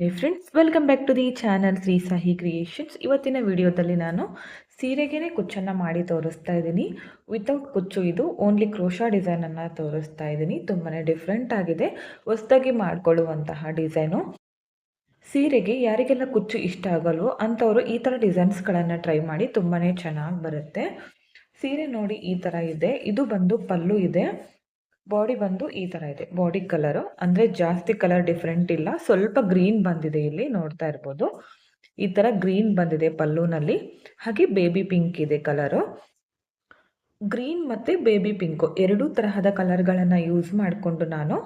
Hey friends welcome back to the channel Shri Sahi creations ಇವತ್ತಿನ ವಿಡಿಯೋದಲ್ಲಿ ನಾನು ಸೀರೆಗೇನೆ ಕುಚ್ಚನ್ನು ಮಾಡಿ ತೋರಿಸ್ತಾ ಇದ್ದೀನಿ. ವಿತೌಟ್ ಕುಚ್ಚು, ಇದು ಓನ್ಲಿ ಕ್ರೋಶಾ ಡಿಸೈನನ್ನು ತೋರಿಸ್ತಾ ಇದ್ದೀನಿ. ತುಂಬಾ ಡಿಫ್ರೆಂಟ್ ಆಗಿದೆ. ಹೊಸದಾಗಿ ಮಾಡಿಕೊಳ್ಳುವಂತಹ ಡಿಸೈನು ಸೀರೆಗೆ ಯಾರಿಗೆಲ್ಲ ಕುಚ್ಚು ಇಷ್ಟ ಆಗಲ್ವೋ ಅಂಥವರು ಈ ಥರ ಡಿಸೈನ್ಸ್ಗಳನ್ನು ಟ್ರೈ ಮಾಡಿ ತುಂಬಾ ಚೆನ್ನಾಗಿ ಬರುತ್ತೆ. ಸೀರೆ ನೋಡಿ ಈ ಥರ ಇದೆ. ಇದು ಬಂದು ಪಲ್ಲು ಇದೆ. ಬಾಡಿ ಬಂದು ಈ ಥರ ಇದೆ. ಬಾಡಿ ಕಲರು ಅಂದರೆ ಜಾಸ್ತಿ ಕಲರ್ ಡಿಫ್ರೆಂಟ್ ಇಲ್ಲ. ಸ್ವಲ್ಪ ಗ್ರೀನ್ ಬಂದಿದೆ ಇಲ್ಲಿ, ನೋಡ್ತಾ ಇರ್ಬೋದು. ಈ ಥರ ಗ್ರೀನ್ ಬಂದಿದೆ ಪಲ್ಲೂನಲ್ಲಿ. ಹಾಗೆ ಬೇಬಿ ಪಿಂಕ್ ಇದೆ ಕಲರು ಗ್ರೀನ್ ಮತ್ತು ಬೇಬಿ ಪಿಂಕು ಎರಡೂ ತರಹದ ಕಲರ್ಗಳನ್ನು ಯೂಸ್ ಮಾಡಿಕೊಂಡು ನಾನು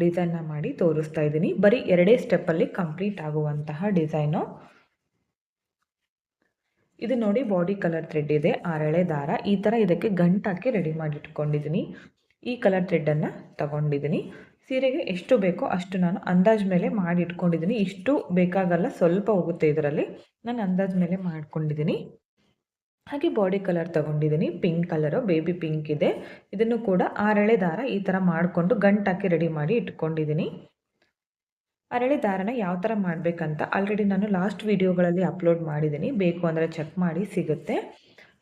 ಡಿಸೈನ್ನ ಮಾಡಿ ತೋರಿಸ್ತಾ ಇದ್ದೀನಿ. ಬರೀ ಎರಡೇ ಸ್ಟೆಪ್ಪಲ್ಲಿ ಕಂಪ್ಲೀಟ್ ಆಗುವಂತಹ ಡಿಸೈನು ಇದು ನೋಡಿ ಬಾಡಿ ಕಲರ್ ಥ್ರೆಡ್ ಇದೆ. ಆರಳೆ ದಾರ. ಈ ಥರ ಇದಕ್ಕೆ ಗಂಟಾಕಿ ರೆಡಿ ಮಾಡಿ ಇಟ್ಕೊಂಡಿದ್ದೀನಿ ಈ ಕಲರ್ ಥ್ರೆಡ್ಡನ್ನು ತಗೊಂಡಿದ್ದೀನಿ ಸೀರೆಗೆ ಎಷ್ಟು ಬೇಕೋ ಅಷ್ಟು ನಾನು ಅಂದಾಜು ಮೇಲೆ ಮಾಡಿ ಇಟ್ಕೊಂಡಿದ್ದೀನಿ ಇಷ್ಟು ಬೇಕಾಗಲ್ಲ, ಸ್ವಲ್ಪ ಹೋಗುತ್ತೆ ಇದರಲ್ಲಿ. ನಾನು ಅಂದಾಜು ಮೇಲೆ ಮಾಡ್ಕೊಂಡಿದ್ದೀನಿ ಹಾಗೆ ಬಾಡಿ ಕಲರ್ ತಗೊಂಡಿದ್ದೀನಿ ಪಿಂಕ್ ಕಲರು ಬೇಬಿ ಪಿಂಕ್ ಇದೆ. ಇದನ್ನು ಕೂಡ ಆರಳೆ ದಾರ ಈ ಥರ ಮಾಡಿಕೊಂಡು ಗಂಟಾಕಿ ರೆಡಿ ಮಾಡಿ ಇಟ್ಕೊಂಡಿದ್ದೀನಿ ಅರಳೆ ದಾರನ ಯಾವ ಥರ ಮಾಡಬೇಕಂತ ಆಲ್ರೆಡಿ ನಾನು ಲಾಸ್ಟ್ ವೀಡಿಯೋಗಳಲ್ಲಿ ಅಪ್ಲೋಡ್ ಮಾಡಿದ್ದೀನಿ ಬೇಕು ಅಂದರೆ ಚೆಕ್ ಮಾಡಿ ಸಿಗುತ್ತೆ.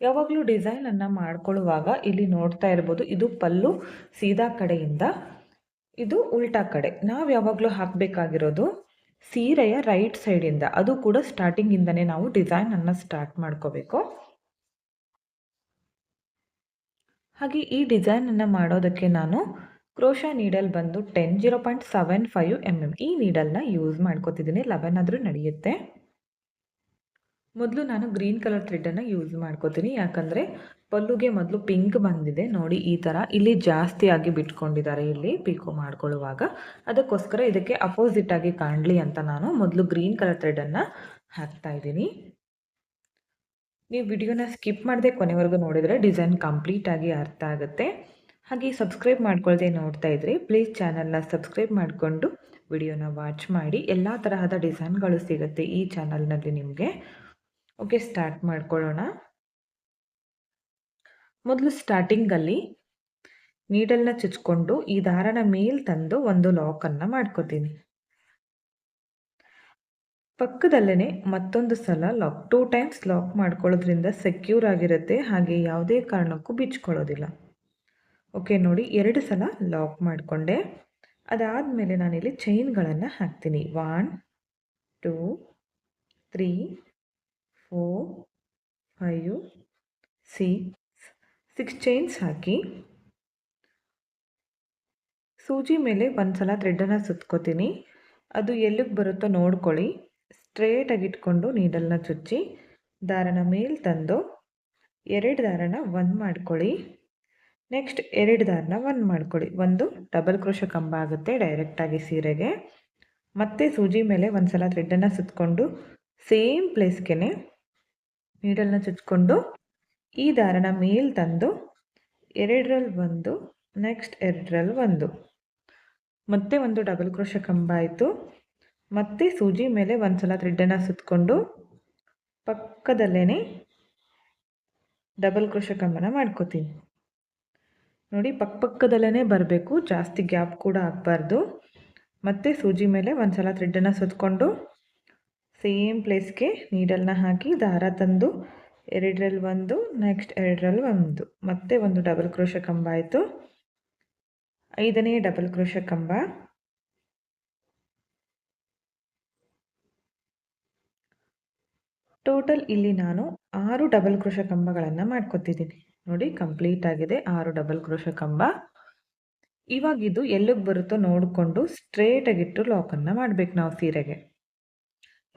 ಯಾವಾಗಲೂ ಡಿಸೈನನ್ನು ಮಾಡ್ಕೊಳ್ಳುವಾಗ ಇಲ್ಲಿ ನೋಡ್ತಾ ಇರ್ಬೋದು, ಇದು ಪಲ್ಲು ಸೀದಾ ಕಡೆಯಿಂದ, ಇದು ಉಲ್ಟಾ ಕಡೆ. ನಾವು ಯಾವಾಗಲೂ ಹಾಕಬೇಕಾಗಿರೋದು ಸೀರೆಯ ರೈಟ್ ಸೈಡಿಂದ ಅದು ಕೂಡ ಸ್ಟಾರ್ಟಿಂಗಿಂದನೇ ನಾವು ಡಿಸೈನನ್ನು ಸ್ಟಾರ್ಟ್ ಮಾಡ್ಕೋಬೇಕು. ಹಾಗೆ ಈ ಡಿಸೈನನ್ನು ಮಾಡೋದಕ್ಕೆ ನಾನು ಕ್ರೋಶಾ ನೀಡಲ್ ಬಂದು ten zero point seven five M M ಈ ನೀಡಲ್ನ ಯೂಸ್ ಮಾಡ್ಕೋತಿದ್ದೀನಿ. ಲೆವೆನ್ ಆದರೂ ನಡೆಯುತ್ತೆ. ಮೊದಲು ನಾನು ಗ್ರೀನ್ ಕಲರ್ ಥ್ರೆಡ್ಡನ್ನು ಯೂಸ್ ಮಾಡ್ಕೋತೀನಿ. ಯಾಕಂದರೆ ಪಲ್ಲುಗೆ ಮೊದಲು ಪಿಂಕ್ ಬಂದಿದೆ. ನೋಡಿ, ಈ ಥರ ಇಲ್ಲಿ ಜಾಸ್ತಿ ಆಗಿ ಬಿಟ್ಕೊಂಡಿದ್ದಾರೆ ಇಲ್ಲಿ ಪಿಕೋ ಮಾಡ್ಕೊಳ್ಳುವಾಗ. ಅದಕ್ಕೋಸ್ಕರ ಇದಕ್ಕೆ ಅಪೋಸಿಟ್ ಆಗಿ ಕಾಣಲಿ ಅಂತ ನಾನು ಮೊದಲು ಗ್ರೀನ್ ಕಲರ್ ಥ್ರೆಡನ್ನು ಹಾಕ್ತಾ ಇದ್ದೀನಿ. ನೀವು ವಿಡಿಯೋನ ಸ್ಕಿಪ್ ಮಾಡದೆ ಕೊನೆವರೆಗೂ ನೋಡಿದರೆ ಡಿಸೈನ್ ಕಂಪ್ಲೀಟ್ ಆಗಿ ಅರ್ಥ ಆಗುತ್ತೆ. ಹಾಗೆ ಸಬ್ಸ್ಕ್ರೈಬ್ ಮಾಡ್ಕೊಳ್ದೆ ನೋಡ್ತಾ ಇದ್ರಿ ಪ್ಲೀಸ್ ಚಾನಲ್ನ ಸಬ್ಸ್ಕ್ರೈಬ್ ಮಾಡಿಕೊಂಡು ವಿಡಿಯೋನ ವಾಚ್ ಮಾಡಿ. ಎಲ್ಲ ತರಹದ ಡಿಸೈನ್ಗಳು ಸಿಗುತ್ತೆ ಈ ಚಾನಲ್ನಲ್ಲಿ ನಿಮಗೆ. ಓಕೆ, ಸ್ಟಾರ್ಟ್ ಮಾಡ್ಕೊಳ್ಳೋಣ. ಮೊದಲು ಸ್ಟಾರ್ಟಿಂಗಲ್ಲಿ ನೀಡಲ್ನ ಚುಚ್ಕೊಂಡು ಈ ದಾರನ ಮೇಲ್ ತಂದು ಒಂದು ಲಾಕನ್ನು ಮಾಡ್ಕೋತೀನಿ. ಪಕ್ಕದಲ್ಲೇ ಮತ್ತೊಂದು ಸಲ ಲಾಕ್ ಟೂ ಟೈಮ್ಸ್ ಲಾಕ್ ಮಾಡ್ಕೊಳ್ಳೋದ್ರಿಂದ ಸೆಕ್ಯೂರ್ ಆಗಿರುತ್ತೆ, ಹಾಗೆ ಯಾವುದೇ ಕಾರಣಕ್ಕೂ ಬಿಚ್ಕೊಳ್ಳೋದಿಲ್ಲ. ಓಕೆ, ನೋಡಿ ಎರಡು ಸಲ ಲಾಕ್ ಮಾಡಿಕೊಂಡೆ. ಅದಾದಮೇಲೆ ನಾನಿಲ್ಲಿ ಚೈನ್ಗಳನ್ನು ಹಾಕ್ತೀನಿ. One two three four five six six chains ಹಾಕಿ. ಸೂಜಿ ಮೇಲೆ ಒಂದು ಸಲ ಥ್ರೆಡ್ಡನ್ನು ಸುತ್ಕೋತೀನಿ. ಅದು ಎಲ್ಲಿಗೆ ಬರುತ್ತೋ ನೋಡ್ಕೊಳ್ಳಿ. ಸ್ಟ್ರೇಟಾಗಿ ಇಟ್ಕೊಂಡು ನೀಡಲ್ನ ಚುಚ್ಚಿ, ದಾರನ ಮೇಲೆ ತಂದು ಎರಡು ದಾರನ ಒಂದು ಮಾಡ್ಕೊಳ್ಳಿ. ನೆಕ್ಸ್ಟ್ ಎರಡು ದಾರನ ಒಂದು ಮಾಡ್ಕೊಳ್ಳಿ. ಒಂದು ಡಬಲ್ ಕ್ರೋಶ ಕಂಬ ಆಗುತ್ತೆ ಡೈರೆಕ್ಟಾಗಿ ಸೀರೆಗೆ. ಮತ್ತೆ ಸೂಜಿ ಮೇಲೆ ಒಂದು ಸಲ ಥ್ರೆಡ್ಡನ್ನು ಸುತ್ತಕೊಂಡು ಸೇಮ್ ಪ್ಲೇಸ್ಗೆ ನೀಡಲ್ನ ಚುಚ್ಕೊಂಡು ಈ ದಾರನ ಮೇಲ್ ತಂದು ಎರಡರಲ್ಲಿ ಒಂದು ನೆಕ್ಸ್ಟ್ ಎರಡರಲ್ಲಿ ಒಂದು. ಮತ್ತೆ ಒಂದು ಡಬಲ್ ಕ್ರೋಶ ಕಂಬ ಆಯಿತು. ಮತ್ತೆ ಸೂಜಿ ಮೇಲೆ ಒಂದು ಸಲ ಥ್ರೆಡ್ಡನ್ನು ಸುತ್ತಕೊಂಡು ಪಕ್ಕದಲ್ಲೇ ಡಬಲ್ ಕ್ರೋಶ ಕಂಬನ ಮಾಡ್ಕೋತೀನಿ. ನೋಡಿ ಪಕ್ಕ ಪಕ್ಕದಲ್ಲೇ ಬರಬೇಕು, ಜಾಸ್ತಿ ಗ್ಯಾಪ್ ಕೂಡ ಆಗಬಾರ್ದು. ಮತ್ತೆ ಸೂಜಿ ಮೇಲೆ ಒಂದು ಸಲ ಥ್ರೆಡ್ಡನ್ನು ಸುತ್ತಕೊಂಡು ಸೇಮ್ ಪ್ಲೇಸ್ಗೆ ನೀಡಲ್ನ ಹಾಕಿ ದಾರ ತಂದು ಎರಡರಲ್ಲಿ ಒಂದು, ನೆಕ್ಸ್ಟ್ ಎರಡರಲ್ಲಿ ಒಂದು. ಮತ್ತೆ ಒಂದು ಡಬಲ್ ಕ್ರೋಶ ಕಂಬ ಆಯಿತು. ಐದನೇ ಡಬಲ್ ಕ್ರೋಶ ಕಂಬ. ಟೋಟಲ್ ಇಲ್ಲಿ ನಾನು ಆರು ಡಬಲ್ ಕ್ರೋಶ ಕಂಬಗಳನ್ನು ಮಾಡ್ಕೊತಿದ್ದೀನಿ. ನೋಡಿ ಕಂಪ್ಲೀಟ್ ಆಗಿದೆ ಆರು ಡಬಲ್ ಕ್ರೋಶ ಕಂಬ. ಇವಾಗ ಇದು ಎಲ್ಲಿಗೆ ಬರುತ್ತೋ ನೋಡಿಕೊಂಡು ಸ್ಟ್ರೇಟಾಗಿಟ್ಟು ಲಾಕನ್ನು ಮಾಡಬೇಕು ನಾವು ಸೀರೆಗೆ.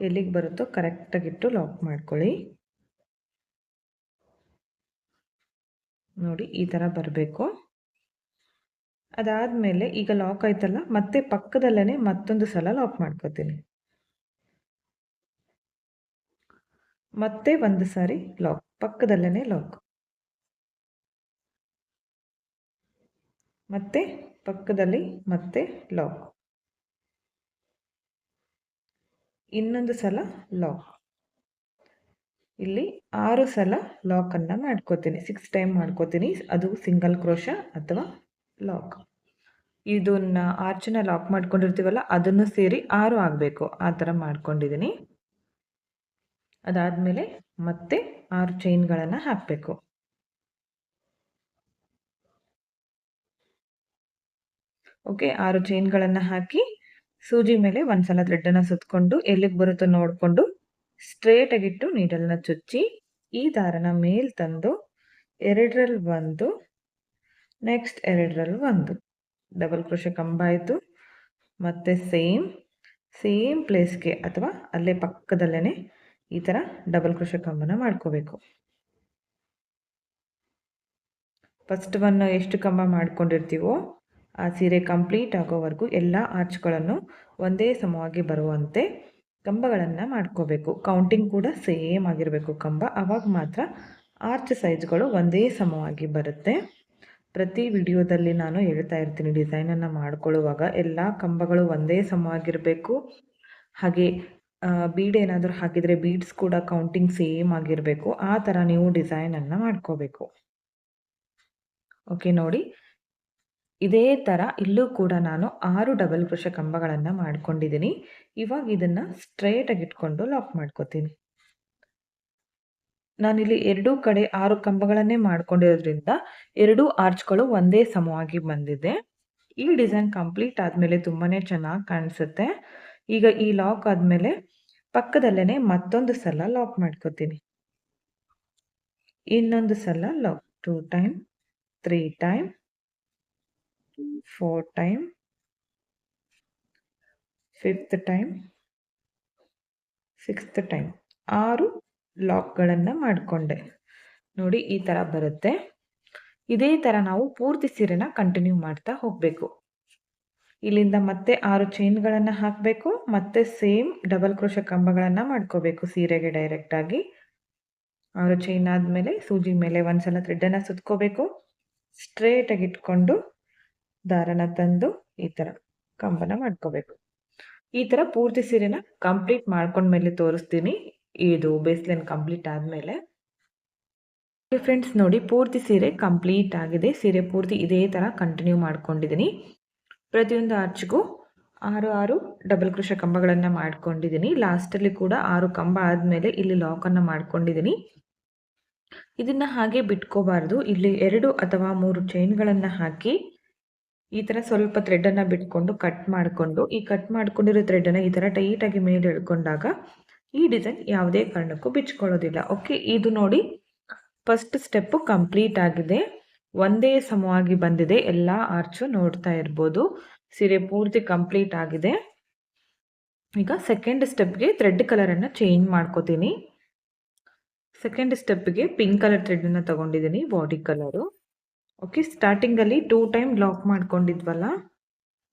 ಎಲ್ಲಿಗೆ ಬರುತ್ತೋ ಕರೆಕ್ಟಾಗಿಟ್ಟು ಲಾಕ್ ಮಾಡ್ಕೊಳ್ಳಿ. ನೋಡಿ, ಈ ಥರ ಬರಬೇಕು. ಅದಾದಮೇಲೆ ಈಗ ಲಾಕ್ ಆಯ್ತಲ್ಲ, ಮತ್ತೆ ಪಕ್ಕದಲ್ಲೇ ಮತ್ತೊಂದು ಸಲ ಲಾಕ್ ಮಾಡ್ಕೋತೀನಿ. ಮತ್ತೆ ಒಂದು ಸಾರಿ ಲಾಕ್ ಪಕ್ಕದಲ್ಲೇ ಲಾಕ್ ಮತ್ತೆ ಪಕ್ಕದಲ್ಲಿ ಮತ್ತೆ ಲಾಕ್ ಇನ್ನೊಂದು ಸಲ ಲಾಕ್ ಇಲ್ಲಿ ಆರು ಸಲ ಲಾಕನ್ನು ಮಾಡ್ಕೋತೀನಿ. ಸಿಕ್ಸ್ ಟೈಮ್ ಮಾಡ್ಕೋತೀನಿ. ಅದು ಸಿಂಗಲ್ ಕ್ರೋಶ ಅಥವಾ ಲಾಕ್ ಇದನ್ನ ಆರ್ಚನ್ನ ಲಾಕ್ ಮಾಡ್ಕೊಂಡಿರ್ತೀವಲ್ಲ, ಅದನ್ನು ಸೇರಿ ಆರು ಆಗಬೇಕು. ಆ ಥರ ಮಾಡ್ಕೊಂಡಿದ್ದೀನಿ ಅದಾದಮೇಲೆ ಮತ್ತೆ ಆರು ಚೈನ್ಗಳನ್ನು ಹಾಕಬೇಕು. ಓಕೆ ಆರು ಚೈನ್ಗಳನ್ನು ಹಾಕಿ ಸೂಜಿ ಮೇಲೆ ಒಂದ್ಸಲ ಥ್ರೆಡ್ಡನ್ನು ಸುತ್ತಕೊಂಡು ಎಲ್ಲಿಗೆ ಬರುತ್ತೋ ನೋಡಿಕೊಂಡು ಸ್ಟ್ರೇಟಾಗಿಟ್ಟು ನೀಡಲ್ನ ಚುಚ್ಚಿ ಈ ದಾರನ ಮೇಲ್ ತಂದು ಎರಡರಲ್ಲಿ ಒಂದು ನೆಕ್ಸ್ಟ್ ಎರಡರಲ್ಲಿ ಒಂದು. ಡಬಲ್ ಕ್ರೋಶ ಕಂಬ ಆಯಿತು. ಮತ್ತು ಸೇಮ್ ಸೇಮ್ ಪ್ಲೇಸ್ಗೆ ಅಥವಾ ಅಲ್ಲೇ ಪಕ್ಕದಲ್ಲೇ ಈ ಥರ ಡಬಲ್ ಕ್ರೋಶ ಕಂಬನ ಮಾಡ್ಕೋಬೇಕು. ಫಸ್ಟ್ ಒನ್ ಎಷ್ಟು ಕಂಬ ಮಾಡ್ಕೊಂಡಿರ್ತೀವೋ ಆ ಸೀರೆ ಕಂಪ್ಲೀಟ್ ಆಗೋವರೆಗೂ ಎಲ್ಲ ಆರ್ಚ್ಗಳನ್ನು ಒಂದೇ ಸಮವಾಗಿ ಬರುವಂತೆ ಕಂಬಗಳನ್ನು ಮಾಡ್ಕೋಬೇಕು. ಕೌಂಟಿಂಗ್ ಕೂಡ ಸೇಮ್ ಆಗಿರಬೇಕು ಕಂಬ. ಆವಾಗ ಮಾತ್ರ ಆರ್ಚ್ ಸೈಜ್ಗಳು ಒಂದೇ ಸಮವಾಗಿ ಬರುತ್ತೆ. ಪ್ರತಿ ವಿಡಿಯೋದಲ್ಲಿ ನಾನು ಹೇಳ್ತಾ ಇರ್ತೀನಿ, ಡಿಸೈನನ್ನು ಮಾಡ್ಕೊಳ್ಳುವಾಗ ಎಲ್ಲ ಕಂಬಗಳು ಒಂದೇ ಸಮವಾಗಿರಬೇಕು. ಹಾಗೆ ಬೀಡ್ ಏನಾದರೂ ಹಾಕಿದರೆ ಬೀಡ್ಸ್ ಕೂಡ ಕೌಂಟಿಂಗ್ ಸೇಮ್ ಆಗಿರಬೇಕು. ಆ ಥರ ನೀವು ಡಿಸೈನನ್ನು ಮಾಡ್ಕೋಬೇಕು. ಓಕೆ, ನೋಡಿ. ಇದೇ ಥರ ಇಲ್ಲೂ ಕೂಡ ನಾನು ಆರು ಡಬಲ್ ಕೃಷ ಕಂಬಗಳನ್ನು ಮಾಡ್ಕೊಂಡಿದ್ದೀನಿ ಇವಾಗ ಇದನ್ನು ಸ್ಟ್ರೇಟಾಗಿ ಇಟ್ಕೊಂಡು ಲಾಕ್ ಮಾಡ್ಕೋತೀನಿ. ನಾನಿಲ್ಲಿ ಎರಡೂ ಕಡೆ ಆರು ಕಂಬಗಳನ್ನೇ ಮಾಡ್ಕೊಂಡಿರೋದ್ರಿಂದ ಎರಡೂ ಆರ್ಚ್ಗಳು ಒಂದೇ ಸಮವಾಗಿ ಬಂದಿದೆ. ಈ ಡಿಸೈನ್ ಕಂಪ್ಲೀಟ್ ಆದಮೇಲೆ ತುಂಬಾ ಚೆನ್ನಾಗಿ ಕಾಣಿಸುತ್ತೆ. ಈಗ ಈ ಲಾಕ್ ಆದಮೇಲೆ ಪಕ್ಕದಲ್ಲೇ ಮತ್ತೊಂದು ಸಲ ಲಾಕ್ ಮಾಡ್ಕೋತೀನಿ. ಇನ್ನೊಂದು ಸಲ lock two time three time four time fifth time sixth time ಆರು ಲಾಕ್ಗಳನ್ನು ಮಾಡಿಕೊಂಡೆ. ನೋಡಿ, ಈ ಥರ ಬರುತ್ತೆ. ಇದೇ ಥರ ನಾವು ಪೂರ್ತಿ ಸೀರೆನ ಕಂಟಿನ್ಯೂ ಮಾಡ್ತಾ ಹೋಗಬೇಕು. ಇಲ್ಲಿಂದ ಮತ್ತೆ ಆರು ಚೈನ್ಗಳನ್ನು ಹಾಕಬೇಕು, ಮತ್ತೆ ಸೇಮ್ ಡಬಲ್ ಕ್ರೋಶ ಕಂಬಗಳನ್ನು ಮಾಡ್ಕೋಬೇಕು ಸೀರೆಗೆ ಡೈರೆಕ್ಟಾಗಿ ಆರು ಚೈನ್ ಆದಮೇಲೆ ಸೂಜಿ ಮೇಲೆ ಒಂದ್ಸಲ ಥ್ರೆಡ್ಡನ್ನು ಸುತ್ಕೋಬೇಕು. ಸ್ಟ್ರೇಟಾಗಿ ಇಟ್ಕೊಂಡು ದಾರನ ತಂದು ಈ ತರ ಕಂಬನ ಮಾಡ್ಕೋಬೇಕು. ಈ ತರ ಪೂರ್ತಿ ಸೀರೆನ ಕಂಪ್ಲೀಟ್ ಮಾಡ್ಕೊಂಡ್ಮೇಲೆ ತೋರಿಸ್ತೀನಿ. ಇದು ಬೇಸ್ಲೈನ್ ಕಂಪ್ಲೀಟ್ ಆದಮೇಲೆ. ಫ್ರೆಂಡ್ಸ್ ನೋಡಿ ಪೂರ್ತಿ ಸೀರೆ ಕಂಪ್ಲೀಟ್ ಆಗಿದೆ. ಸೀರೆ ಪೂರ್ತಿ ಇದೇ ಥರ ಕಂಟಿನ್ಯೂ ಮಾಡ್ಕೊಂಡಿದ್ದೀನಿ. ಪ್ರತಿಯೊಂದು ಆರ್ಚ್ಗೂ ಆರು ಆರು ಡಬಲ್ ಕೃಷ ಕಂಬಗಳನ್ನು ಮಾಡ್ಕೊಂಡಿದ್ದೀನಿ. ಲಾಸ್ಟಲ್ಲಿ ಕೂಡ ಆರು ಕಂಬ ಆದಮೇಲೆ ಇಲ್ಲಿ ಲಾಕನ್ನು ಮಾಡ್ಕೊಂಡಿದ್ದೀನಿ. ಇದನ್ನು ಹಾಗೆ ಬಿಟ್ಕೋಬಾರ್ದು. ಇಲ್ಲಿ ಎರಡು ಅಥವಾ ಮೂರು ಚೈನ್ಗಳನ್ನು ಹಾಕಿ ಈ ಥರ ಸ್ವಲ್ಪ ಥ್ರೆಡ್ಡನ್ನು ಬಿಟ್ಕೊಂಡು ಕಟ್ ಮಾಡಿಕೊಂಡು, ಈ ಕಟ್ ಮಾಡ್ಕೊಂಡಿರೋ ಥ್ರೆಡ್ಡನ್ನು ಈ ಥರ ಟೈಟಾಗಿ ಮೇಲೆ ಎಳ್ಕೊಂಡಾಗ ಈ ಡಿಸೈನ್ ಯಾವುದೇ ಕಾರಣಕ್ಕೂ ಬಿಚ್ಕೊಳ್ಳೋದಿಲ್ಲ. ಓಕೆ ಇದು ನೋಡಿ ಫಸ್ಟ್ ಸ್ಟೆಪ್ಪು ಕಂಪ್ಲೀಟ್ ಆಗಿದೆ. ಒಂದೇ ಸಮವಾಗಿ ಬಂದಿದೆ. ಎಲ್ಲ ಆರ್ಚು ನೋಡ್ತಾ ಇರ್ಬೋದು. ಸೀರೆ ಪೂರ್ತಿ ಕಂಪ್ಲೀಟ್ ಆಗಿದೆ. ಈಗ ಸೆಕೆಂಡ್ ಸ್ಟೆಪ್ಗೆ ಥ್ರೆಡ್ ಕಲರನ್ನು ಚೇಂಜ್ ಮಾಡ್ಕೋತೀನಿ. ಸೆಕೆಂಡ್ ಸ್ಟೆಪ್ಗೆ ಪಿಂಕ್ ಕಲರ್ ಥ್ರೆಡನ್ನು ತಗೊಂಡಿದ್ದೀನಿ ಬಾಡಿ ಕಲರು ಓಕೆ ಸ್ಟಾರ್ಟಿಂಗಲ್ಲಿ ಟೂ ಟೈಮ್ ಲಾಕ್ ಮಾಡ್ಕೊಂಡಿದ್ವಲ್ಲ?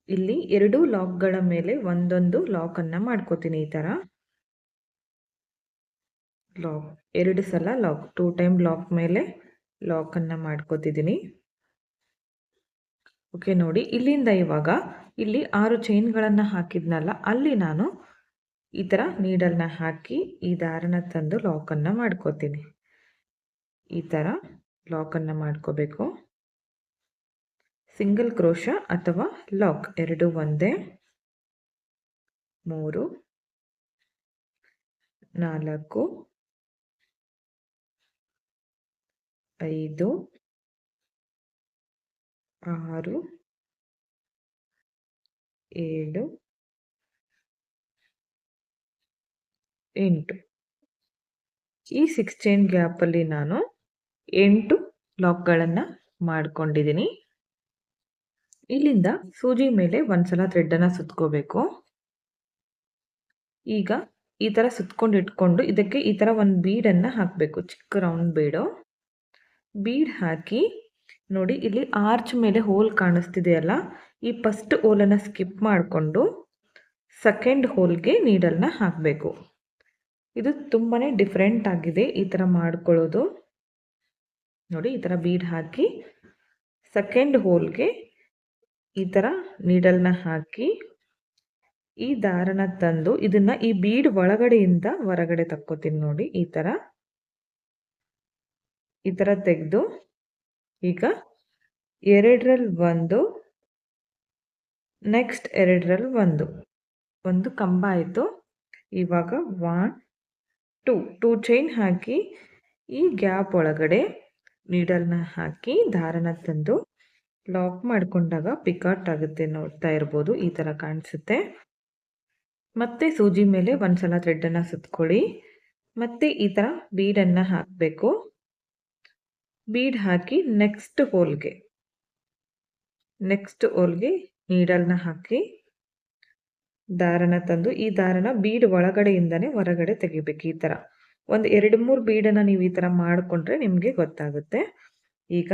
ಇಲ್ಲಿ ಎರಡು ಲಾಕ್ಗಳ ಮೇಲೆ ಒಂದೊಂದು ಲಾಕನ್ನು ಮಾಡ್ಕೋತೀನಿ ಈ ಥರ ಲಾಕ್ ಎರಡು ಸಲ ಲಾಕ್ ಟೂ ಟೈಮ್ ಲಾಕ್ ಮೇಲೆ ಲಾಕನ್ನು ಮಾಡ್ಕೋತಿದ್ದೀನಿ ಓಕೆ ನೋಡಿ, ಇಲ್ಲಿಂದ ಇವಾಗ ಇಲ್ಲಿ ಆರು ಚೈನ್ಗಳನ್ನು ಹಾಕಿದ್ನಲ್ಲ, ಅಲ್ಲಿ ನಾನು ಈ ಥರ ನೀಡಲ್ನ ಹಾಕಿ ಈ ದಾರನ ತಂದು ಲಾಕನ್ನು ಮಾಡ್ಕೋತೀನಿ. ಈ ಥರ ಲಾಕನ್ನು ಮಾಡ್ಕೋಬೇಕು. ಸಿಂಗಲ್ ಕ್ರೋಶ ಅಥವಾ ಲಾಕ್ ಎರಡು ಒಂದೇ. ಮೂರು. ನಾಲ್ಕು. ಐದು. ಆರು. ಏಳು. ಎಂಟು. ಈ ಸಿಕ್ಸ್ ಚೈನ್ ಗ್ಯಾಪಲ್ಲಿ ನಾನು ಎಂಟು ಲಾಕ್ಗಳನ್ನು ಮಾಡ್ಕೊಂಡಿದ್ದೀನಿ. ಇಲ್ಲಿಂದ ಸೂಜಿ ಮೇಲೆ ಒಂದ್ಸಲ ಥ್ರೆಡ್ಡನ್ನು ಸುತ್ಕೋಬೇಕು. ಈಗ ಈ ಥರ ಸುತ್ಕೊಂಡು ಇಟ್ಕೊಂಡು ಇದಕ್ಕೆ ಈ ಥರ ಒಂದು ಬೀಡನ್ನು ಹಾಕಬೇಕು, ಚಿಕ್ಕ ರೌಂಡ್ ಬೀಡು ಬೀಡ್ ಹಾಕಿ ನೋಡಿ ಇಲ್ಲಿ ಆರ್ಚ್ ಮೇಲೆ ಹೋಲ್ ಕಾಣಿಸ್ತಿದೆಯಲ್ಲ, ಈ ಫಸ್ಟ್ ಹೋಲನ್ನು ಸ್ಕಿಪ್ ಮಾಡಿಕೊಂಡು ಸೆಕೆಂಡ್ ಹೋಲ್ಗೆ ನೀಡಲ್ನ ಹಾಕಬೇಕು. ಇದು ತುಂಬಾ ಡಿಫ್ರೆಂಟ್ ಆಗಿದೆ ಈ ಥರ ಮಾಡ್ಕೊಳ್ಳೋದು. ನೋಡಿ ಈ ಥರ ಬೀಡ್ ಹಾಕಿ ಸೆಕೆಂಡ್ ಹೋಲ್ಗೆ ಈ ಥರ ನೀಡಲ್ನ ಹಾಕಿ ಈ ದಾರನ ತಂದು ಇದನ್ನ ಈ ಬೀಡ್ ಒಳಗಡೆಯಿಂದ ಹೊರಗಡೆ ತಕ್ಕೋತೀನಿ ನೋಡಿ, ಈ ಥರ ಈ ಥರ ತೆಗೆದು ಈಗ ಎರಡರಲ್ಲಿ ಒಂದು ನೆಕ್ಸ್ಟ್ ಎರಡರಲ್ಲಿ ಒಂದು. ಒಂದು ಕಂಬ ಆಯಿತು. ಇವಾಗ ಒನ್ ಟೂ ಟೂ ಚೈನ್ ಹಾಕಿ ಈ ಗ್ಯಾಪ್ ಒಳಗಡೆ ನೀಡಲ್ನ ಹಾಕಿ ದಾರನ ತಂದು ಲಾಕ್ ಮಾಡಿಕೊಂಡಾಗ ಪಿಕಾಟ್ ಆಗುತ್ತೆ ನೋಡ್ತಾ ಇರ್ಬೋದು, ಈ ಥರ ಕಾಣಿಸುತ್ತೆ. ಮತ್ತೆ ಸೂಜಿ ಮೇಲೆ ಒಂದ್ಸಲ ಥ್ರೆಡ್ಡನ್ನು ಸುತ್ಕೊಳ್ಳಿ. ಮತ್ತೆ ಈ ಥರ ಬೀಡನ್ನು ಹಾಕಬೇಕು. ಬೀಡ್ ಹಾಕಿ ನೆಕ್ಸ್ಟ್ ಹೋಲ್ಗೆ ನೆಕ್ಸ್ಟ್ ಹೋಲ್ಗೆ ನೀಡಲ್ನ ಹಾಕಿ, ದಾರನ ತಂದು, ಈ ದಾರನ ಬೀಡ್ ಒಳಗಡೆಯಿಂದನೇ ಹೊರಗಡೆ ತೆಗಿಬೇಕು ಈ ಥರ ಒಂದು ಎರಡು ಮೂರು ಬೀಡನ್ನು ನೀವು ಈ ಥರ ಮಾಡಿಕೊಂಡ್ರೆ ನಿಮಗೆ ಗೊತ್ತಾಗುತ್ತೆ. ಈಗ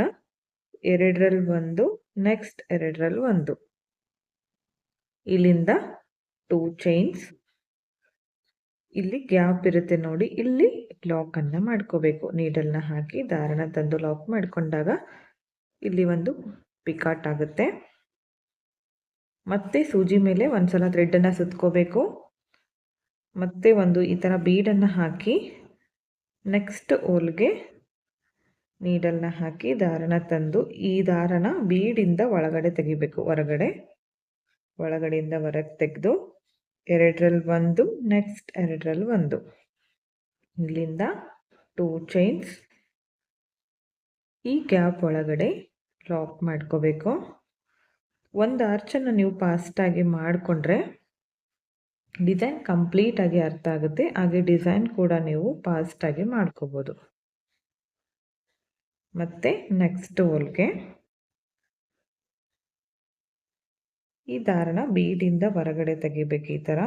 ಎರಡರಲ್ಲಿ ಒಂದು ನೆಕ್ಸ್ಟ್ ಎರಡರಲ್ಲಿ ಒಂದು. ಇಲ್ಲಿಂದ ಟೂ ಚೈನ್ಸ್ ಇಲ್ಲಿ ಗ್ಯಾಪ್ ಇರುತ್ತೆ ನೋಡಿ, ಇಲ್ಲಿ ಲಾಕನ್ನು ಮಾಡ್ಕೋಬೇಕು. ನೀಡಲ್ನ ಹಾಕಿ ದಾರನ ತಂದು ಲಾಕ್ ಮಾಡಿಕೊಂಡಾಗ ಇಲ್ಲಿ ಒಂದು ಪಿಕಾಟ್ ಆಗುತ್ತೆ. ಮತ್ತೆ ಸೂಜಿ ಮೇಲೆ ಒಂದ್ಸಲ ಥ್ರೆಡ್ಡನ್ನು ಸುತ್ಕೋಬೇಕು. ಮತ್ತೆ ಒಂದು ಈ ಥರ ಬೀಡನ್ನು ಹಾಕಿ ನೆಕ್ಸ್ಟ್ ಓಲ್ಗೆ ನೀಡಲ್ನ ಹಾಕಿ ದಾರನ ತಂದು ಈ ದಾರನ ಬೀಡಿಂದ ಒಳಗಡೆ ತೆಗಿಬೇಕು. ಹೊರಗಡೆ, ಒಳಗಡೆಯಿಂದ ಹೊರಗೆ ತೆಗೆದು ಎರಡರಲ್ಲಿ ಒಂದು ನೆಕ್ಸ್ಟ್ ಎರಡರಲ್ಲಿ ಒಂದು. ಇಲ್ಲಿಂದ ಟೂ ಚೈನ್ಸ್ ಈ ಗ್ಯಾಪ್ ಒಳಗಡೆ ಲಾಕ್ ಮಾಡ್ಕೋಬೇಕು. ಒಂದು ಆರ್ಚನ್ನು ನೀವು ಫಾಸ್ಟಾಗಿ ಮಾಡಿಕೊಂಡ್ರೆ ಡಿಸೈನ್ ಕಂಪ್ಲೀಟಾಗಿ ಅರ್ಥ ಆಗುತ್ತೆ. ಹಾಗೆ ಡಿಸೈನ್ ಕೂಡ ನೀವು ಫಾಸ್ಟಾಗಿ ಮಾಡ್ಕೋಬೋದು. ಮತ್ತು ನೆಕ್ಸ್ಟ್ ಹೋಲ್ಗೆ. ಈ ದಾರಣ ಬೀಡಿಂದ ಹೊರಗಡೆ ತೆಗಿಬೇಕು ಈ ಥರ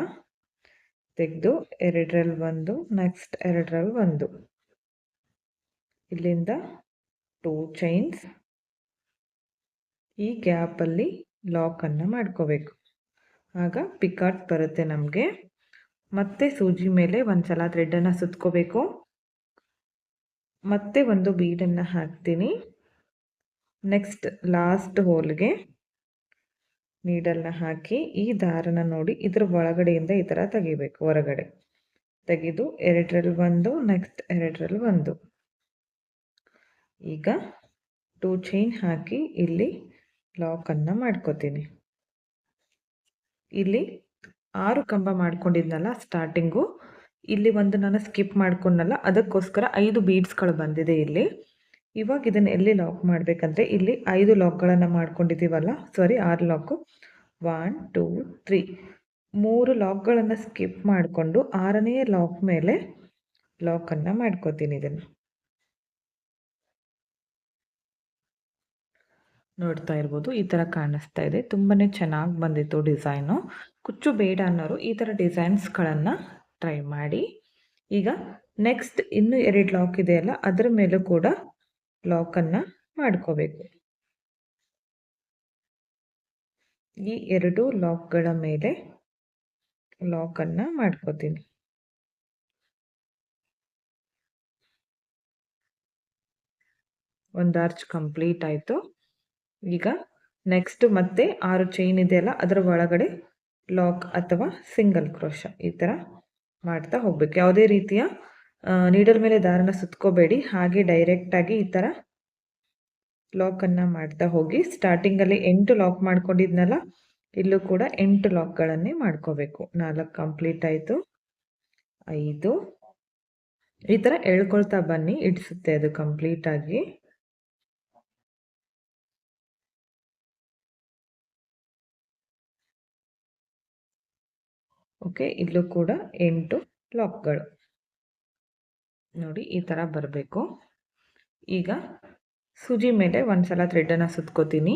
ತೆಗೆದು ಎರಡರಲ್ಲಿ ಒಂದು ನೆಕ್ಸ್ಟ್ ಎರಡರಲ್ಲಿ ಒಂದು. ಇಲ್ಲಿಂದ ಟೂ ಚೈನ್ಸ್ ಈ ಗ್ಯಾಪಲ್ಲಿ ಲಾಕನ್ನು ಮಾಡ್ಕೋಬೇಕು. ಆಗ ಪಿಕಾಟ್ ಬರುತ್ತೆ ನಮಗೆ. ಮತ್ತೆ ಸೂಜಿ ಮೇಲೆ ಒಂದು ಸಲ ಥ್ರೆಡ್ಡನ್ನು ಸುತ್ಕೋಬೇಕು. ಮತ್ತೆ ಒಂದು ಬೀಡನ್ನು ಹಾಕ್ತೀನಿ. ನೆಕ್ಸ್ಟ್ ಲಾಸ್ಟ್ ಹೋಲ್ಗೆ ನೀಡಲ್ನ ಹಾಕಿ ಈ ದಾರನ ನೋಡಿ ಇದರ ಒಳಗಡೆಯಿಂದ ಈ ಥರ ತೆಗಿಬೇಕು, ಹೊರಗಡೆ. ತೆಗೆದು ಎರಡರಲ್ಲಿ ಒಂದು ನೆಕ್ಸ್ಟ್ ಎರಡರಲ್ಲಿ ಒಂದು. ಈಗ ಟೂ ಚೈನ್ ಹಾಕಿ ಇಲ್ಲಿ ಲಾಕನ್ನು ಮಾಡ್ಕೋತೀನಿ. ಇಲ್ಲಿ ಆರು ಕಂಬ ಮಾಡ್ಕೊಂಡಿದ್ನಲ್ಲ ಸ್ಟಾರ್ಟಿಂಗು ಇಲ್ಲಿ ಒಂದು ನಾನು ಸ್ಕಿಪ್ ಮಾಡ್ಕೊಂಡಲ್ಲ ಅದಕ್ಕೋಸ್ಕರ ಐದು ಬೀಡ್ಸ್ಗಳು ಬಂದಿದೆ ಇಲ್ಲಿ. ಇವಾಗ ಇದನ್ನು ಎಲ್ಲಿ ಲಾಕ್ ಮಾಡಬೇಕಂದ್ರೆ ಇಲ್ಲಿ ಐದು ಲಾಕ್ಗಳನ್ನು ಮಾಡ್ಕೊಂಡಿದ್ದೀವಲ್ಲ ಸಾರಿ ಆರು ಲಾಕು ಒನ್ ಟೂ ತ್ರೀ ಮೂರು ಲಾಕ್ಗಳನ್ನು ಸ್ಕಿಪ್ ಮಾಡಿಕೊಂಡು ಆರನೇ ಲಾಕ್ ಮೇಲೆ ಲಾಕನ್ನು ಮಾಡ್ಕೋತೀನಿ ಇದನ್ನು. ನೋಡ್ತಾ ಇರ್ಬೋದು, ಈ ಥರ ಕಾಣಿಸ್ತಾ ಇದೆ. ತುಂಬಾ ಚೆನ್ನಾಗಿ ಬಂದಿತ್ತು ಡಿಸೈನು ಕುಚ್ಚು ಬೇಡ ಅನ್ನೋರು ಈ ಥರ ಡಿಸೈನ್ಸ್ಗಳನ್ನು ಟ್ರೈ ಮಾಡಿ. ಈಗ ನೆಕ್ಸ್ಟ್ ಇನ್ನು ಎರಡು ಲಾಕ್ ಇದೆಯಲ್ಲ ಅದರ ಮೇಲೂ ಕೂಡ ಲಾಕನ್ನು ಮಾಡ್ಕೋಬೇಕು. ಈ ಎರಡು ಲಾಕ್ಗಳ ಮೇಲೆ ಲಾಕನ್ನು ಮಾಡ್ಕೋತೀನಿ. ಒಂದು ಆರ್ಚ್ ಕಂಪ್ಲೀಟ್ ಆಯಿತು. ಈಗ ನೆಕ್ಸ್ಟ್ ಮತ್ತೆ ಆರು ಚೈನ್ ಇದೆಯಲ್ಲ ಅದರ ಒಳಗಡೆ ಲಾಕ್ ಅಥವಾ ಸಿಂಗಲ್ ಕ್ರೋಶ ಈ ಥರ ಮಾಡ್ತಾ ಹೋಗ್ಬೇಕು. ಯಾವುದೇ ರೀತಿಯ ನೀಡಲ್ ಮೇಲೆ ದಾರನ ಸುತ್ಕೋಬೇಡಿ. ಹಾಗೆ ಡೈರೆಕ್ಟಾಗಿ ಈ ಥರ ಲಾಕನ್ನು ಮಾಡ್ತಾ ಹೋಗಿ ಸ್ಟಾರ್ಟಿಂಗಲ್ಲಿ ಎಂಟು ಲಾಕ್ ಮಾಡ್ಕೊಂಡಿದ್ನಲ್ಲ, ಇಲ್ಲೂ ಕೂಡ ಎಂಟು ಲಾಕ್ಗಳನ್ನೇ ಮಾಡ್ಕೋಬೇಕು. ನಾಲ್ಕು ಕಂಪ್ಲೀಟ್ ಆಯಿತು. ಐದು. ಈ ಥರ ಎಳ್ಕೊಳ್ತಾ ಬನ್ನಿ. ಇಡಿಸುತ್ತೆ ಅದು ಕಂಪ್ಲೀಟಾಗಿ ಓಕೆ ಇಲ್ಲೂ ಕೂಡ ಎಂಟು ಲಾಕ್ಗಳು ನೋಡಿ, ಈ ಥರ ಬರಬೇಕು. ಈಗ ಸೂಜಿ ಮೇಲೆ ಒಂದು ಸಲ ಥ್ರೆಡ್ಡನ್ನು ಸುತ್ಕೋತೀನಿ.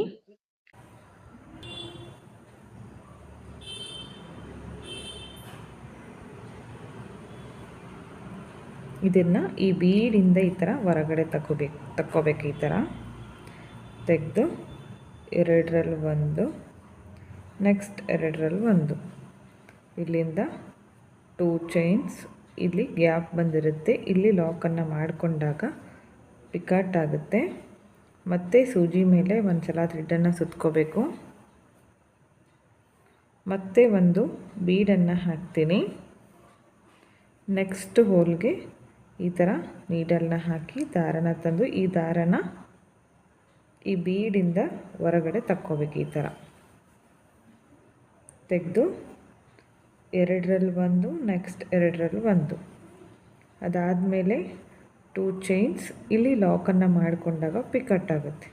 ಇದನ್ನು ಈ ಬೀಡಿಂದ ಈ ಥರ ಹೊರಗಡೆ ತಗೋಬೇಕು ತಕ್ಕೋಬೇಕು ಈ ಥರ ತೆಗೆದು ಎರಡರಲ್ಲಿ ಒಂದು ನೆಕ್ಸ್ಟ್ ಎರಡರಲ್ಲಿ ಒಂದು. ಇಲ್ಲಿಂದ ಟೂ ಚೈನ್ಸ್ ಇಲ್ಲಿ ಗ್ಯಾಪ್ ಬಂದಿರುತ್ತೆ. ಇಲ್ಲಿ ಲಾಕನ್ನು ಮಾಡಿಕೊಂಡಾಗ ಪಿಕಾಟ್ ಆಗುತ್ತೆ. ಮತ್ತು ಸೂಜಿ ಮೇಲೆ ಒಂದು ಸಲ ಥ್ರೆಡ್ಡನ್ನು ಸುತ್ಕೋಬೇಕು. ಮತ್ತೆ ಒಂದು ಬೀಡನ್ನು ಹಾಕ್ತೀನಿ. ನೆಕ್ಸ್ಟ್ ಹೋಲ್ಗೆ ಈ ಥರ ನೀಡಲ್ನ ಹಾಕಿ ದಾರನ ತಂದು ಈ ದಾರನ ಈ ಬೀಡಿಂದ ಹೊರಗಡೆ ತಕ್ಕೋಬೇಕು ಈ ಥರ ತೆಗೆದು ಎರಡರಲ್ಲಿ ಒಂದು ನೆಕ್ಸ್ಟ್ ಎರಡರಲ್ಲಿ ಒಂದು. ಅದಾದಮೇಲೆ ಟೂ ಚೈನ್ಸ್ ಇಲ್ಲಿ ಲಾಕನ್ನು ಮಾಡಿಕೊಂಡಾಗ ಪಿಕಟ್ ಆಗುತ್ತೆ.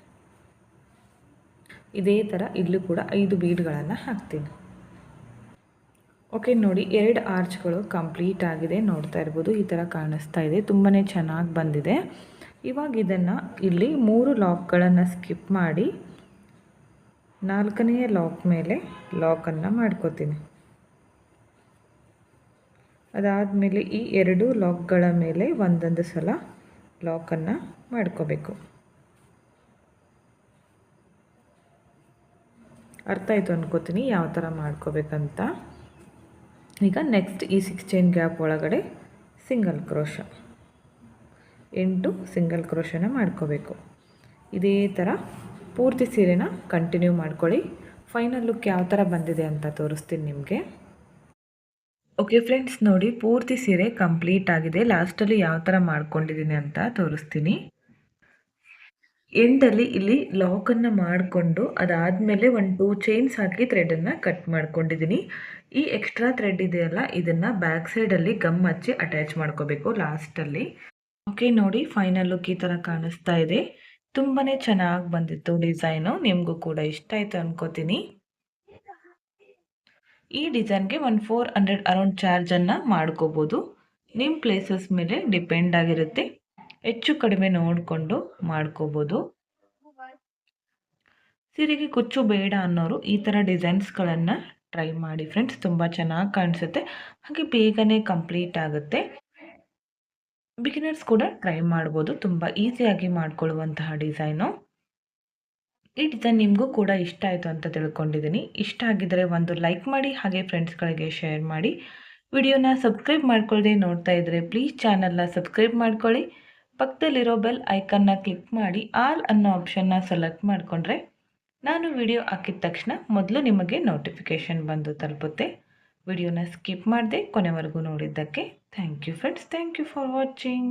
ಇದೇ ಥರ ಇಲ್ಲೂ ಕೂಡ ಐದು ಬೀಡ್ಗಳನ್ನು ಹಾಕ್ತೀನಿ. ಓಕೆ ನೋಡಿ, ಎರಡು ಆರ್ಚ್ಗಳು ಕಂಪ್ಲೀಟ್ ಆಗಿದೆ. ನೋಡ್ತಾ ಇರ್ಬೋದು, ಈ ಥರ ಕಾಣಿಸ್ತಾ ಇದೆ. ತುಂಬಾ ಚೆನ್ನಾಗಿ ಬಂದಿದೆ. ಇವಾಗ ಇದನ್ನು ಇಲ್ಲಿ ಮೂರು ಲಾಕ್ಗಳನ್ನು ಸ್ಕಿಪ್ ಮಾಡಿ ನಾಲ್ಕನೆಯ ಲಾಕ್ ಮೇಲೆ ಲಾಕನ್ನು ಮಾಡ್ಕೋತೀನಿ. ಅದಾದಮೇಲೆ ಈ ಎರಡು ಲಾಕ್ಗಳ ಮೇಲೆ ಒಂದೊಂದು ಸಲ ಲಾಕನ್ನು ಮಾಡ್ಕೋಬೇಕು. ಅರ್ಥ ಆಯಿತು ಅನ್ಕೋತೀನಿ ಯಾವ ಥರ ಮಾಡ್ಕೋಬೇಕಂತ. ಈಗ ನೆಕ್ಸ್ಟ್ ಈ ಸಿಕ್ಸ್ ಚೈನ್ ಗ್ಯಾಪ್ ಒಳಗಡೆ ಸಿಂಗಲ್ ಕ್ರೋಶ ಎಂಟು ಸಿಂಗಲ್ ಕ್ರೋಶನ ಮಾಡ್ಕೋಬೇಕು. ಇದೇ ಥರ ಪೂರ್ತಿ ಸೀರೆನ ಕಂಟಿನ್ಯೂ ಮಾಡ್ಕೊಳ್ಳಿ. ಫೈನಲ್ ಲುಕ್ ಯಾವ ಥರ ಬಂದಿದೆ ಅಂತ ತೋರಿಸ್ತೀನಿ ನಿಮಗೆ. ಓಕೆ ಫ್ರೆಂಡ್ಸ್ ನೋಡಿ, ಪೂರ್ತಿ ಸೀರೆ ಕಂಪ್ಲೀಟ್ ಆಗಿದೆ. ಲಾಸ್ಟಲ್ಲಿ ಯಾವ ಥರ ಮಾಡ್ಕೊಂಡಿದ್ದೀನಿ ಅಂತ ತೋರಿಸ್ತೀನಿ. ಎಂಡಲ್ಲಿ ಇಲ್ಲಿ ಲಾಕನ್ನು ಮಾಡಿಕೊಂಡು, ಅದಾದಮೇಲೆ ಒಂದು ಟೂ ಚೈನ್ಸ್ ಹಾಕಿ ಥ್ರೆಡನ್ನು ಕಟ್ ಮಾಡ್ಕೊಂಡಿದ್ದೀನಿ. ಈ ಎಕ್ಸ್ಟ್ರಾ ಥ್ರೆಡ್ ಇದೆಯಲ್ಲ ಇದನ್ನು ಬ್ಯಾಕ್ ಸೈಡಲ್ಲಿ ಗಮ್ ಹಚ್ಚಿ ಅಟ್ಯಾಚ್ ಮಾಡ್ಕೋಬೇಕು ಲಾಸ್ಟಲ್ಲಿ ಓಕೆ ನೋಡಿ ಫೈನಲ್ ಲುಕ್ ಈ ಥರ ಕಾಣಿಸ್ತಾ ಇದೆ. ತುಂಬಾ ಚೆನ್ನಾಗಿ ಬಂದಿತ್ತು ಡಿಸೈನು ನಿಮಗೂ ಕೂಡ ಇಷ್ಟ ಆಯಿತು ಅನ್ಕೋತೀನಿ. ಈ ಡಿಸೈನ್ಗೆ ಒಂದು ಫೋರ್ ಹಂಡ್ರೆಡ್ ಅರೌಂಡ್ ಚಾರ್ಜನ್ನು ಮಾಡ್ಕೋಬೋದು. ನಿಮ್ಮ ಪ್ಲೇಸಸ್ ಮೇಲೆ ಡಿಪೆಂಡ್ ಆಗಿರುತ್ತೆ. ಹೆಚ್ಚು ಕಡಿಮೆ ನೋಡಿಕೊಂಡು ಮಾಡ್ಕೋಬೋದು. ಸೀರೆಗೆ ಕುಚ್ಚು ಬೇಡ ಅನ್ನೋರು ಈ ಥರ ಡಿಸೈನ್ಸ್ಗಳನ್ನು ಟ್ರೈ ಮಾಡಿ ಫ್ರೆಂಡ್ಸ್ ತುಂಬ ಚೆನ್ನಾಗಿ ಕಾಣಿಸುತ್ತೆ. ಹಾಗೆ ಬೇಗನೆ ಕಂಪ್ಲೀಟ್ ಆಗುತ್ತೆ. ಬಿಗಿನರ್ಸ್ ಕೂಡ ಟ್ರೈ ಮಾಡ್ಬೋದು. ತುಂಬ ಈಸಿಯಾಗಿ ಮಾಡ್ಕೊಳ್ಳುವಂತಹ ಡಿಸೈನು ಈ ಡಿಸೈನ್ ನಿಮಗೂ ಕೂಡ ಇಷ್ಟ ಆಯಿತು ಅಂತ ತಿಳ್ಕೊಂಡಿದ್ದೀನಿ ಇಷ್ಟ ಆಗಿದ್ದರೆ ಒಂದು ಲೈಕ್ ಮಾಡಿ ಹಾಗೆ ಫ್ರೆಂಡ್ಸ್ಗಳಿಗೆ ಶೇರ್ ಮಾಡಿ ವಿಡಿಯೋನ ಸಬ್ಸ್ಕ್ರೈಬ್ ಮಾಡ್ಕೊಳ್ಳದೆ ನೋಡ್ತಾ ಇದ್ದರೆ ಪ್ಲೀಸ್ ಚಾನಲ್ನ ಸಬ್ಸ್ಕ್ರೈಬ್ ಮಾಡ್ಕೊಳ್ಳಿ ಪಕ್ಕದಲ್ಲಿರೋ ಬೆಲ್ ಐಕನ್ನ ಕ್ಲಿಕ್ ಮಾಡಿ ಆಲ್ ಅನ್ನೋ ಆಪ್ಷನ್ನ ಸೆಲೆಕ್ಟ್ ಮಾಡಿಕೊಂಡ್ರೆ ನಾನು ವಿಡಿಯೋ ಹಾಕಿದ ತಕ್ಷಣ ಮೊದಲು ನಿಮಗೆ ನೋಟಿಫಿಕೇಷನ್ ಬಂದು ತಲುಪುತ್ತೆ ವಿಡಿಯೋನ ಸ್ಕಿಪ್ ಮಾಡದೆ ಕೊನೆವರೆಗೂ ನೋಡಿದ್ದಕ್ಕೆ thank you friends thank you for watching